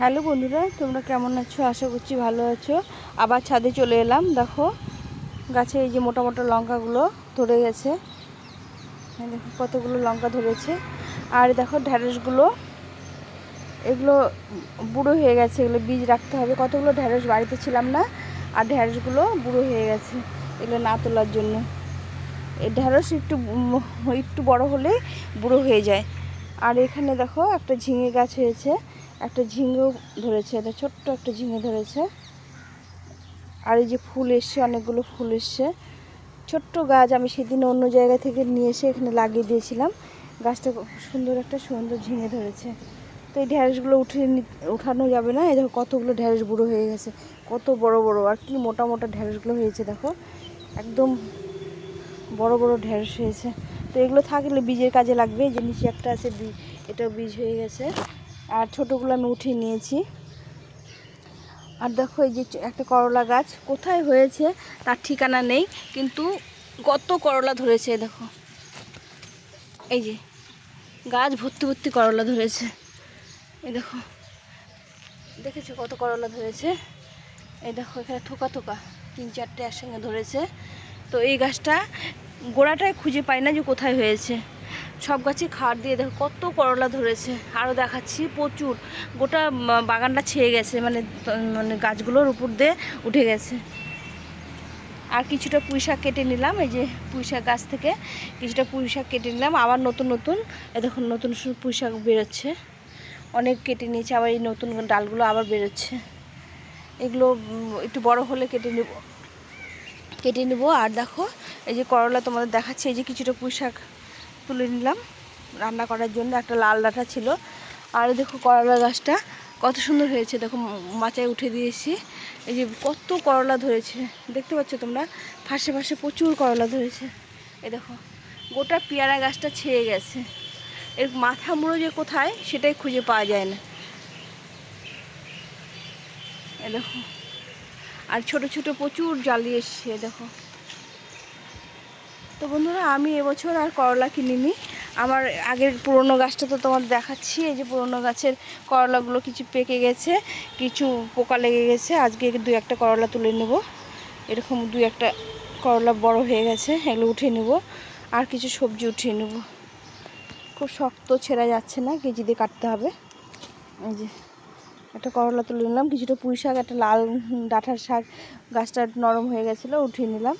Hello বন্ধুরা, তোমরা কেমন আছো? আশা করছি ভালো আছো। আবার ছাদে চলে এলাম, দেখো। গাছে এই যে মোটা মোটা লঙ্কাগুলো ধরে গেছে। দেখো কতগুলো লঙ্কা ধরেছে। আর দেখো ঢ্যাঁড়সগুলো এগুলো বুড়ো হয়ে গেছে, এগুলো বীজ রাখতে হবে। কতগুলো ঢ্যাঁড়স বাড়িতে ছিলাম না, আর ঢ্যাঁড়সগুলো বুড়ো হয়ে গেছে, এগুলো না তোলার জন্য। এই ঢ্যাঁড়স একটু একটু বড় হলে বুড়ো হয়ে যায়। আর এখানে দেখো একটা ঝিঙে গাছ হয়েছে। একটা ঝিঙেও ধরেছে, এটা ছোট্ট একটা ঝিঙে ধরেছে। আর এই যে ফুল এসছে, অনেকগুলো ফুল এসছে। ছোট্ট গাছ আমি সেদিন অন্য জায়গা থেকে নিয়ে এসে এখানে লাগিয়ে দিয়েছিলাম। গাছটা সুন্দর একটা সুন্দর ঝিঙে ধরেছে। তো এই ঢ্যাঁড়সগুলো উঠে উঠানো যাবে না। এই দেখো কতগুলো ঢ্যাঁড়স বুড়ো হয়ে গেছে, কত বড় বড়। আর কি মোটা মোটা ঢ্যাঁড়সগুলো হয়েছে, দেখো। একদম বড় বড় ঢেঁড়স হয়েছে। তো এগুলো থাকলে বীজের কাজে লাগবে। যে নিচে একটা আছে বীজ এটাও বীজ হয়ে গেছে। আর ছোটোগুলো আমি উঠিয়ে নিয়েছি। আর দেখো এই যে একটা করলা গাছ, কোথায় হয়েছে তার ঠিকানা নেই, কিন্তু কত করলা ধরেছে দেখো। এই যে গাছ ভর্তি ভর্তি করলা ধরেছে। এই দেখো, দেখেছ কত করলা ধরেছে? এই দেখো এখানে থোকা থোকা, তিন চারটে একসঙ্গে ধরেছে। তো এই গাছটা গোড়াটায় খুঁজে পাই না যে কোথায় হয়েছে। সব গাছে খাট দিয়ে দেখো, কত করলা ধরেছে। আরও দেখাচ্ছি, প্রচুর। গোটা বাগানটা ছেয়ে গেছে মানে মানে গাছগুলোর উপর দিয়ে উঠে গেছে। আর কিছুটা পুঁই শাক কেটে নিলাম, এই যে পুঁই শাক গাছ থেকে কিছুটা পুঁই শাক কেটে নিলাম। আবার নতুন নতুন এ দেখুন নতুন নতুন পুঁই শাক বেরোচ্ছে। অনেক কেটে নিয়েছে, আবার এই নতুন ডালগুলো আবার বেরোচ্ছে। এগুলো একটু বড় হলে কেটে নেব কেটে নেব। আর দেখো, এই যে করলা তোমাদের দেখাচ্ছে, এই যে কিছুটা পুঁই শাক তুলে নিলাম। রান্না করার জন্য একটা লাল ডাঁটা ছিল। আর দেখো করলা গাছটা কত সুন্দর হয়েছে। দেখো মাচায় উঠে দিয়েছি। এই যে কত করলা ধরেছে। দেখতে পাচ্ছ তোমরা? ফাঁসে ফাঁসে প্রচুর করলা ধরেছে। এই দেখো, গোটা পেয়ারা গাছটা ছেয়ে গেছে। এর মাথা মুড়ো যে কোথায়, সেটাই খুঁজে পাওয়া যায় না। এ দেখো, আর ছোট ছোট প্রচুর জালি এসছে দেখো। তো বন্ধুরা, আমি এবছর আর করলা কিনিনি। আমার আগের পুরনো গাছটা তো তোমার দেখাচ্ছি। এই যে পুরনো গাছের করলাগুলো কিছু পেকে গেছে, কিছু পোকা লেগে গেছে। আজকে দু একটা করলা তুলে নেব। এরকম দু একটা করলা বড় হয়ে গেছে, এগুলো উঠিয়ে নেব। আর কিছু সবজি উঠিয়ে নেব। খুব শক্ত ছেঁড়া যাচ্ছে না, কেজি দিয়ে কাটতে হবে। এই যে একটা করলা তুলে নিলাম। কিছুটা পুঁই শাক, একটা লাল ডাঁটার শাক, গাছটা নরম হয়ে গেছিল, উঠিয়ে নিলাম।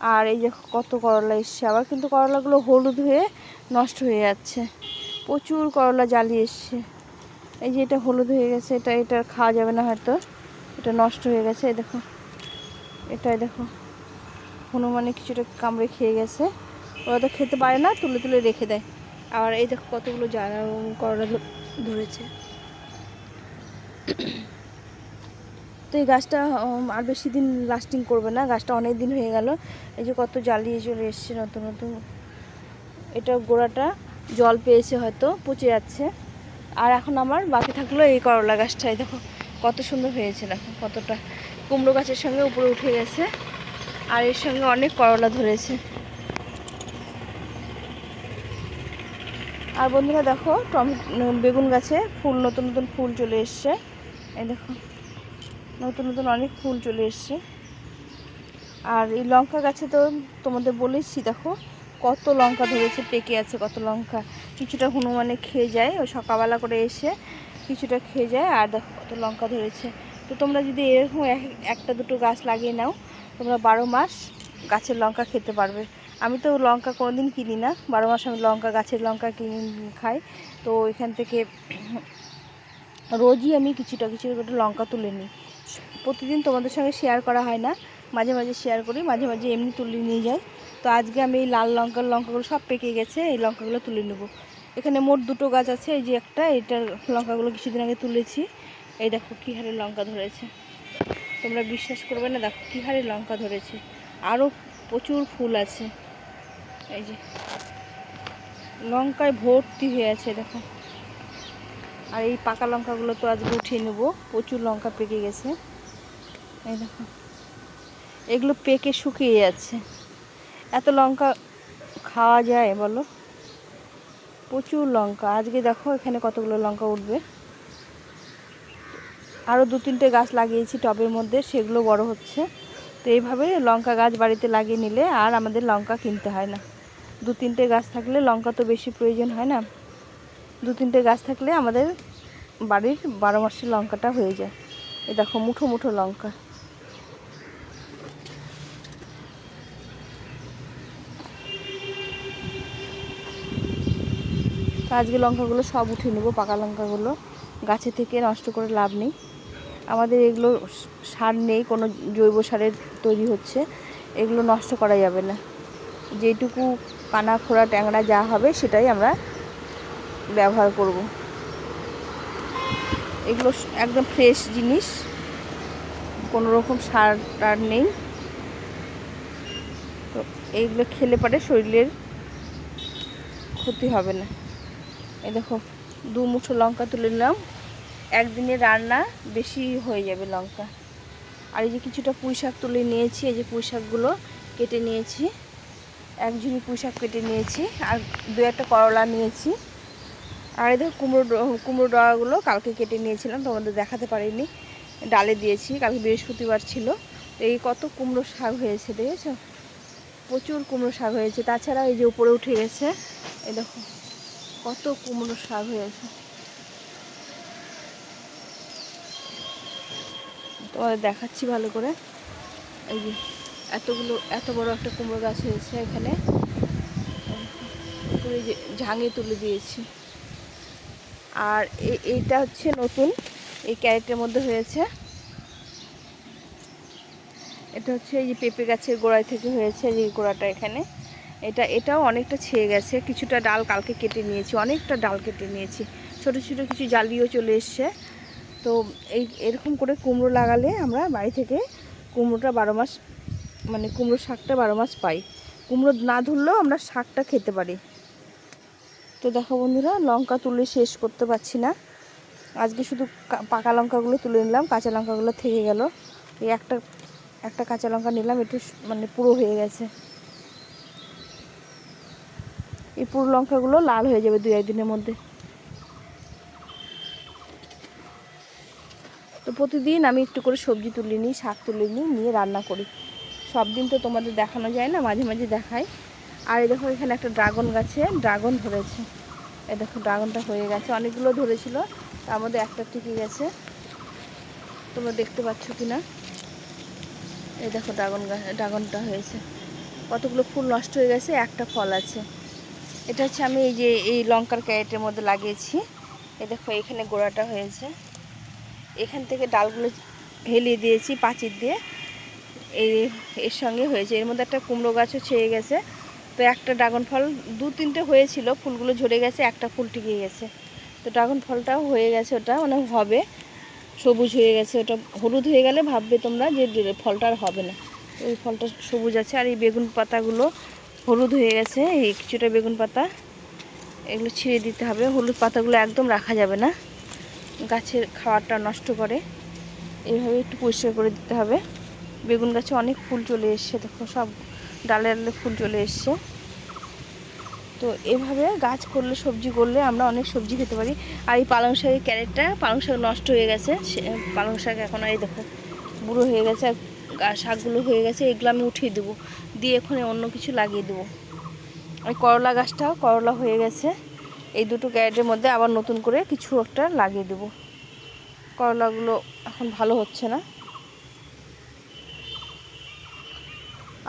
আর এই যে কত করলা এসছে, আবার কিন্তু করলাগুলো হলুদ হয়ে নষ্ট হয়ে যাচ্ছে। প্রচুর করলা জালি এসছে। এই যে এটা হলুদ হয়ে গেছে, এটা এটা খাওয়া যাবে না হয়তো। এটা নষ্ট হয়ে গেছে দেখো। এটাই দেখো। হনুমানে কিছুটা কামড়ে খেয়ে গেছে। ওরা তো খেতে পারে না, তুলে তুলে রেখে দেয়। আর এই দেখো কতগুলো জানা করলা ধরেছে। তো এই গাছটা আর বেশি দিন লাস্টিং করবে না। গাছটা অনেক দিন হয়ে গেল। এই যে কত জ্বালিয়ে চলে এসছে নতুন নতুন। এটা গোড়াটা জল পেয়েছে হয়তো, পচে যাচ্ছে। আর এখন আমার বাকি থাকল এই করলা গাছটাই। দেখো, কত সুন্দর হয়েছে। দেখো, কতটা কুমড়ো গাছের সঙ্গে উপরে উঠে গেছে। আর এর সঙ্গে অনেক করলা ধরেছে। আর বন্ধুরা দেখো টমেটো বেগুন গাছে ফুল, নতুন নতুন ফুল চলে এসছে। এই দেখো। নতুন নতুন অনেক ফুল চলে এসছে। আর এই লঙ্কা গাছে তো তোমাদের বলেছি দেখো, কত লঙ্কা ধরেছে, পেকে আছে কত লঙ্কা। কিছুটা হনুমানে খেয়ে যায় ও সকালবেলা করে এসে কিছুটা খেয়ে যায়, আর দেখো কত লঙ্কা ধরেছে। তো তোমরা যদি এরকম এক- একটা, দুটো গাছ লাগিয়ে নাও, তোমরা বারো মাস গাছের লঙ্কা খেতে পারবে। আমি তো লঙ্কা কোনোদিন কিনি না, বারো মাস আমি লঙ্কা, গাছের লঙ্কা কিনে, খাই। তো এখান থেকে রোজই আমি কিছুটা কিছু লঙ্কা তুলে নিই। প্রতিদিন তোমাদের সঙ্গে শেয়ার করা হয় না। মাঝে মাঝে শেয়ার করি, মাঝে মাঝে এমনি তুলে নিয়ে যাই। তো আজকে আমি এই লাল লঙ্কার লঙ্কাগুলো সব পেকে গেছে, এই লঙ্কাগুলো তুলে নেব। এখানে মোট দুটো গাছ আছে, এই যে একটা এটার লঙ্কাগুলো কিছুদিন আগে তুলেছি। এই দেখো কী হারে লঙ্কা ধরেছে। তোমরা বিশ্বাস করবে না, দেখো কী হারে লঙ্কা ধরেছে। আরও প্রচুর ফুল আছে। এই যে লঙ্কায় ভর্তি হয়ে আছে, দেখো। আর এই পাকা লঙ্কাগুলো তো আজকে উঠিয়ে নেব। প্রচুর লঙ্কা পেকে গেছে। এই দেখো। এগুলো পেকে শুকিয়ে যাচ্ছে। এত লঙ্কা খাওয়া যায় বলো? প্রচুর লঙ্কা। আজকে দেখো এখানে কতগুলো লঙ্কা উঠবে। আরও দু তিনটে গাছ লাগিয়েছি টবের মধ্যে, সেগুলো বড় হচ্ছে। তো এইভাবে লঙ্কা গাছ বাড়িতে লাগিয়ে নিলে আর আমাদের লঙ্কা কিনতে হয় না। দু তিনটে গাছ থাকলে লঙ্কা তো বেশি প্রয়োজন হয় না। দু তিনটে গাছ থাকলে আমাদের বাড়ির বারো মাসের লঙ্কাটা হয়ে যায়। এই দেখো মুঠো মুঠো লঙ্কা। আজকে লঙ্কাগুলো সব উঠিয়ে নেব, পাকা লঙ্কাগুলো। গাছে থেকে নষ্ট করে লাভ নেই। আমাদের এগুলো সার নেই, কোনো জৈব সারের তৈরি হচ্ছে। এগুলো নষ্ট করা যাবে না। যেটুকু কানা খোড়া, ট্যাংরা যা হবে সেটাই আমরা ব্যবহার করব। এগুলো একদম ফ্রেশ জিনিস। কোনো রকম সার টার নেই। তো এইগুলো খেলে পারে শরীরের ক্ষতি হবে না। এই দেখো, দু মুঠো লঙ্কা তুলে নিলাম। একদিনে রান্না বেশি হয়ে যাবে লঙ্কা। আর এই যে কিছুটা পুঁই শাক তুলে নিয়েছি, এই যে পুঁই শাকগুলো কেটে নিয়েছি। এক ঝুড়ি পুঁই শাক কেটে নিয়েছি। আর দু একটা করলা নিয়েছি। আর এই দেখো কুমড়ো কুমড়ো ডগাগুলো কালকে কেটে নিয়েছিলাম, তোমাদের দেখাতে পারিনি। ডালে দিয়েছি, কালকে বৃহস্পতিবার ছিল। এই কত কুমড়ো শাক হয়েছে, দেখেছ? প্রচুর কুমড়ো শাক হয়েছে। তাছাড়া এই যে উপরে উঠে গেছে, এই দেখো, কত কুমড়ো শাক হয়েছে। তোমাদের দেখাচ্ছি ভালো করে। এই যে এতগুলো, এত বড় একটা কুমড়ো গাছ হয়েছে এখানে। উপরে যে ঝাঙে তুলে দিয়েছি। আর এইটা হচ্ছে নতুন। এই ক্যারেটের মধ্যে হয়েছে। এটা হচ্ছে এই যে পেঁপে গাছের গোড়ায় থেকে হয়েছে যে গোড়াটা এখানে। এটা এটাও অনেকটা ছেয়ে গেছে। কিছুটা ডাল কালকে কেটে নিয়েছি, অনেকটা ডাল কেটে নিয়েছি। ছোট ছোট কিছু জালিও চলে এসছে। তো এই এরকম করে কুমড়ো লাগালে আমরা বাড়ি থেকে কুমড়োটা বারো মাস মানে কুমড়ো শাকটা বারো মাস পাই। কুমড়ো না ধরলেও আমরা শাকটা খেতে পারি। তো দেখো বন্ধুরা, লঙ্কা তুলে শেষ করতে পারছি না। আজকে শুধু পাকা লঙ্কাগুলো তুলে নিলাম, কাঁচা লঙ্কাগুলো থেকে গেল। এই একটা একটা কাঁচা লঙ্কা নিলাম, একটু মানে পুরো হয়ে গেছে। এই পুরো লঙ্কাগুলো লাল হয়ে যাবে দুই একদিনের মধ্যে। তো প্রতিদিন আমি একটু করে সবজি তুলে নিই, শাক তুলে নিই, নিয়ে রান্না করি। সব দিন তো তোমাদের দেখানো যায় না, মাঝে মাঝে দেখাই আর এই দেখো এখানে একটা ড্রাগন গাছে ড্রাগন ধরেছে। এই দেখো ড্রাগনটা হয়ে গেছে, অনেকগুলো ধরেছিল, তার মধ্যে একটা টিকে গেছে। তোমরা দেখতে পাচ্ছ কি না এই দেখো ড্রাগন গাছ ড্রাগনটা হয়েছে। কতগুলো ফুল নষ্ট হয়ে গেছে, একটা ফল আছে। এটা হচ্ছে আমি এই যে, এই লঙ্কার ক্যারেটের মধ্যে লাগিয়েছি। এই দেখো এখানে গোড়াটা হয়েছে। এখান থেকে ডালগুলো হেলিয়ে দিয়েছি পাঁচির দিয়ে। এই এর সঙ্গে হয়েছে। এর মধ্যে একটা কুমড়ো গাছও ছেয়ে গেছে। তো একটা ড্রাগন ফল দু তিনটে হয়েছিল, ফুলগুলো ঝরে গেছে, একটা ফুল টিকে গেছে। তো ড্রাগন ফলটাও হয়ে গেছে ওটা মানে হবে, সবুজ হয়ে গেছে, ওটা হলুদ হয়ে গেলে ভাববে তোমরা যে ফলটা আর হবে না। এই ফলটা সবুজ আছে, আর এই বেগুন পাতাগুলো হলুদ হয়ে গেছে, এই কিছুটা বেগুন পাতা, এগুলো ছিঁড়ে দিতে হবে, হলুদ পাতাগুলো একদম রাখা যাবে না। গাছের খাওয়ারটা নষ্ট করে, এইভাবে একটু পরিষ্কার করে দিতে হবে। বেগুন গাছে অনেক ফুল চলে এসছে, দেখো সব ডালে ডালে ফুল চলে এসছে। তো এভাবে গাছ করলে, সবজি করলে আমরা অনেক সবজি খেতে পারি। আর এই পালং শাকের ক্যারেটটা, পালং শাক নষ্ট হয়ে গেছে। পালং শাক এখন আর এই দেখো, বুড়ো হয়ে গেছে আর শাকগুলো হয়ে গেছে। এগুলো আমি উঠিয়ে দেবো। দিয়ে এখানে অন্য কিছু লাগিয়ে দেবো। ওই করলা গাছটাও, করলা হয়ে গেছে। এই দুটো ক্যারেটের মধ্যে আবার নতুন করে কিছু একটা লাগিয়ে দেবো। করলাগুলো এখন ভালো হচ্ছে না।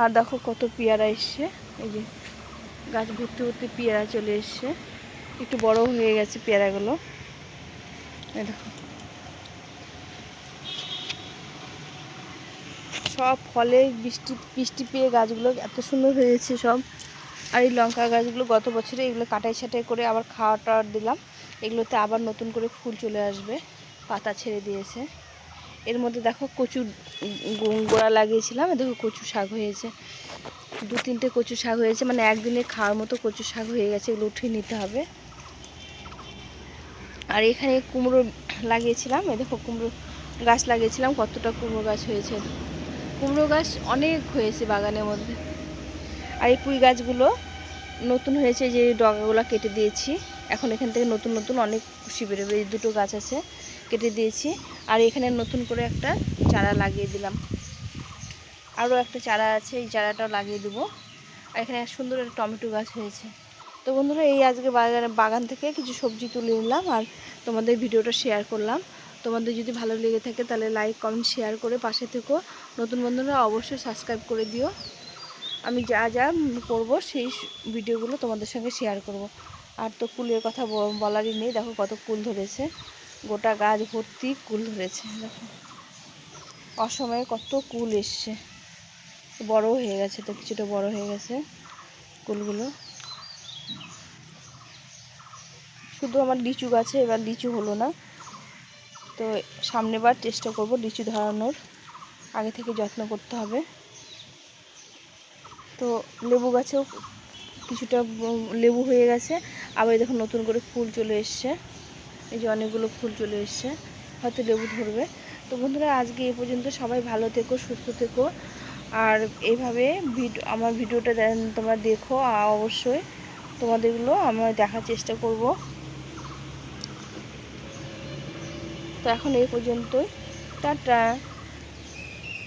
আর দেখো কত পেয়ারা এসছে। এই যে গাছ ঘুরতে ঘুরতে পেয়ারা চলে এসছে। একটু বড় হয়ে গেছে পেয়ারাগুলো। এই দেখো। সব ফলে বৃষ্টি বৃষ্টি পেয়ে গাছগুলো এত সুন্দর হয়েছে সব। আর এই লঙ্কা গাছগুলো গত বছরে এগুলো কাটাই ছাটাই করে আবার খাওয়া টাওয়ার দিলাম। এগুলোতে আবার নতুন করে ফুল চলে আসবে। পাতা ছেড়ে দিয়েছে। এর মধ্যে দেখো কচু গোড়া লাগিয়েছিলাম। দেখো কচু শাক হয়েছে। দু তিনটে কচু শাক হয়েছে। মানে একদিনে খাওয়ার মতো কচু শাক হয়ে গেছে। এগুলো উঠিয়ে নিতে হবে। আর এখানে কুমড়ো লাগিয়েছিলাম। এ দেখো কুমড়ো গাছ লাগিয়েছিলাম। কতটা কুমড়ো গাছ হয়েছে। কুমড়ো গাছ অনেক হয়েছে বাগানের মধ্যে। আর এই পুঁই গাছগুলো নতুন হয়েছে। যে ডগাগুলো কেটে দিয়েছি। এখন এখান থেকে নতুন নতুন অনেক খুশি বেরোবে। এই দুটো গাছ আছে। কেটে দিয়েছি আর এখানে নতুন করে একটা চারা লাগিয়ে দিলাম। আরও একটা চারা আছে, এই চারাটাও লাগিয়ে দেবো। আর এখানে সুন্দর একটা টমেটো গাছ হয়েছে। তো বন্ধুরা, এই আজকে বাগান বাগান থেকে কিছু সবজি তুলে নিলাম আর তোমাদের ভিডিওটা শেয়ার করলাম। তোমাদের যদি ভালো লেগে থাকে তাহলে লাইক, কমেন্ট, শেয়ার করে পাশে থেকো। নতুন বন্ধুরা, অবশ্যই সাবস্ক্রাইব করে দিও। আমি যা যা করব সেই ভিডিওগুলো তোমাদের সঙ্গে শেয়ার করব। আর তো কুলের কথা বলারই নেই, দেখো কত কুল ধরেছে। গোটা গাছ ভর্তি কুল ধরেছে দেখো। অসময়ে কত কুল এসছে। বড় হয়ে গেছে তো, কিছুটা বড় হয়ে গেছে কুলগুলো। শুধু আমার লিচু গাছে, এবার লিচু হলো না। তো সামনেবার চেষ্টা করব লিচু ধরানোর। আগে থেকে যত্ন করতে হবে। তো লেবু গাছেও কিছুটা লেবু হয়ে গেছে। আবার দেখুন নতুন করে ফুল চলে এসছে। এই যে অনেকগুলো ফুল চলে এসছে, হয়তো লেবু ধরবে। তো বন্ধুরা, আজকে এ পর্যন্ত সবাই ভালো থেকো, সুস্থ থেকো। আর এইভাবে ভিডিও আমার ভিডিওটা তোমরা দেখো আর অবশ্যই তোমাদেরগুলো আমরা দেখার চেষ্টা করব। তো এখন এই পর্যন্তই। টাটা।